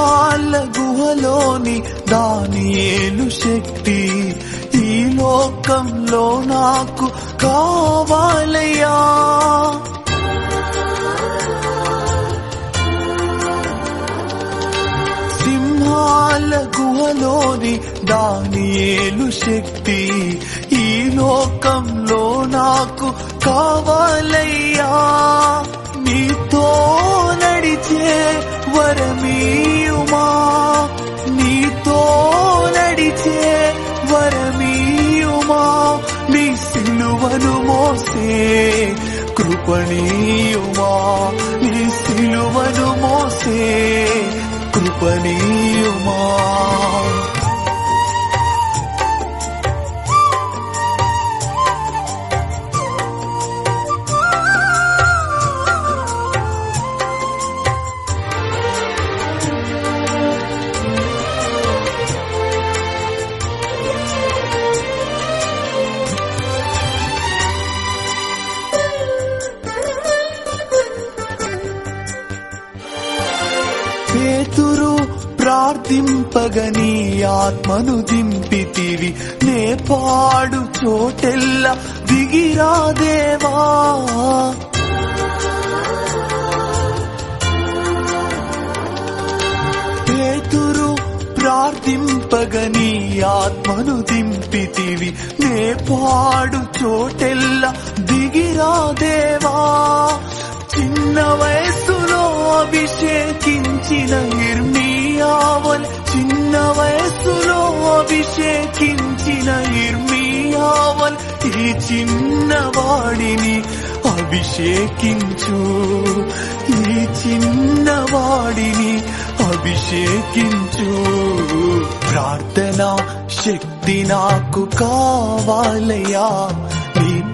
వాళ్ళ గుహలోని దానియేలు శక్తి. ఈ లోకంలో నాకు కావాలయ్యా. సింహాల గుహలోని దానియేలు శక్తి. ఈ లోకంలో నాకు కావాలయ్యా. నీతో నడిచే వరమీయుమా? నీతో నడిచే వరమీయుమా? నీ సిలువను మోసే కృపణీయుమా? నీ సిలువను మోసే కృపణీయుమా? పేతురు ప్రార్థింపగని ఆత్మను దింపితివి. నే పాడు చోటెల్ల దిగిరా దేవా. పేతురు ప్రార్థింపగని ఆత్మను దింపితివి. నే పాడు చోటెల్ల దిగిరా దేవా. చిన్న వయస్సులో అభిషేకించిన ఇర్మియావల్. చిన్న వయస్సులో అభిషేకించిన ఇర్మియావల్. ఈ చిన్నవాడిని అభిషేకించు. ఈ చిన్నవాడిని అభిషేకించు. ప్రార్థన శక్తి నాకు కావాలయా